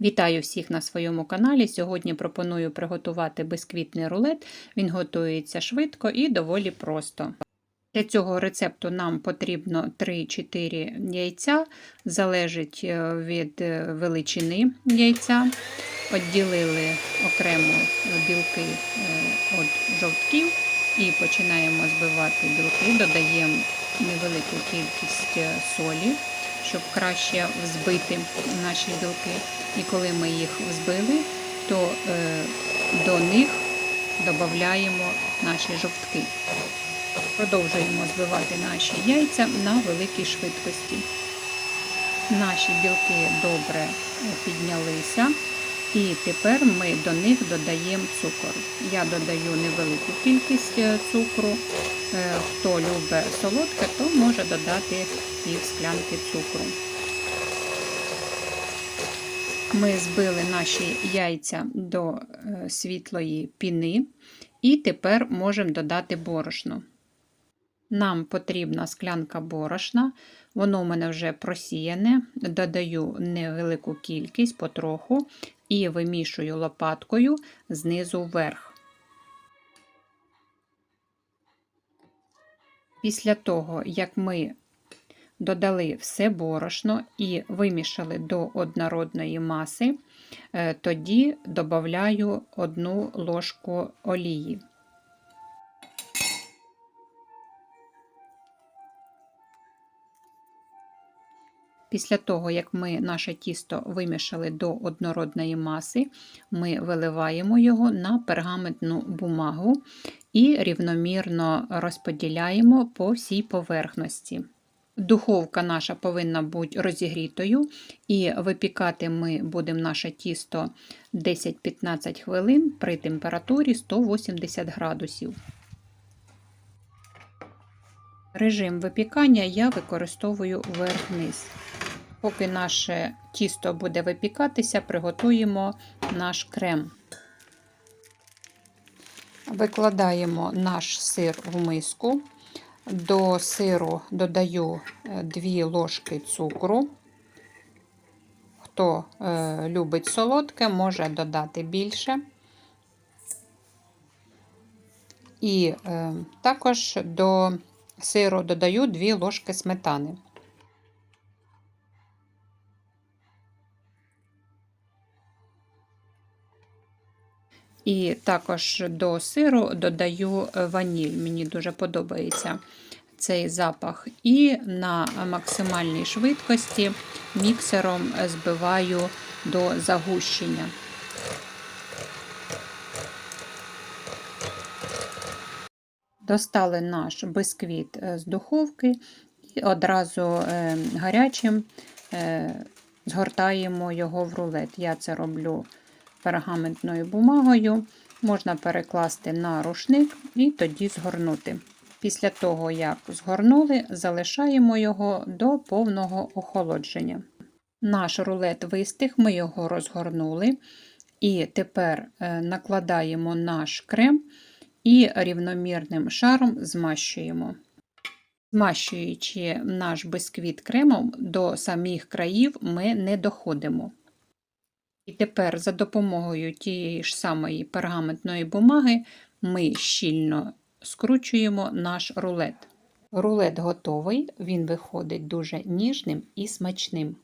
Вітаю всіх на своєму каналі. Сьогодні пропоную приготувати бисквітний рулет. Він готується швидко і доволі просто. Для цього рецепту нам потрібно 3-4 яйця, залежить е, від е, величини яйця. Відділили окремо білки від жовтків і починаємо збивати білки, додаємо невелику кількість е, солі, щоб краще взбити наші білки. І коли ми їх взбили, то е, до них додаємо наші жовтки. Продовжуємо збивати наші яйця на великій швидкості. Наші білки добре піднялися, і тепер ми до них додаємо цукор. Я додаю невелику кількість цукру. Хто любить солодке, то може додати пів склянки цукру. Ми збили наші яйця до світлої піни, і тепер можемо додати борошно. Нам потрібна склянка борошна, воно у мене вже просіяне, додаю невелику кількість потроху і вимішую лопаткою знизу вверх. Після того, як ми додали все борошно і вимішали до однородної маси, тоді додаю одну ложку олії. Після того, як ми наше тісто вимішали до однородної маси, ми виливаємо його на пергаментну бумагу і рівномірно розподіляємо по всій поверхності. Духовка наша повинна бути розігрітою, і випікати ми будемо наше тісто 10-15 хвилин при температурі 180 градусів. Режим випікання я використовую вверх-вниз. Поки наше тісто буде випікатися, приготуємо наш крем. Викладаємо наш сир в миску. До сиру додаю 2 ложки цукру. Хто е, любить солодке, може додати більше. І е, також до сиру додаю 2 ложки сметани. І також до сиру додаю ваніль. Мені дуже подобається цей запах. І на максимальній швидкості міксером збиваю до загущення. Достали наш бисквіт з духовки і одразу гарячим згортаємо його в рулет. Я це роблю пергаментною бумагою, можна перекласти на рушник і тоді згорнути. Після того, як згорнули, залишаємо його до повного охолодження. Наш рулет вистиг, ми його розгорнули. І тепер е, накладаємо наш крем і рівномірним шаром змащуємо. Змащуючи наш бисквіт кремом, до самих країв ми не доходимо. І тепер за допомогою тієї ж самої пергаментної бумаги ми щільно скручуємо наш рулет. Рулет готовий, він виходить дуже ніжним і смачним.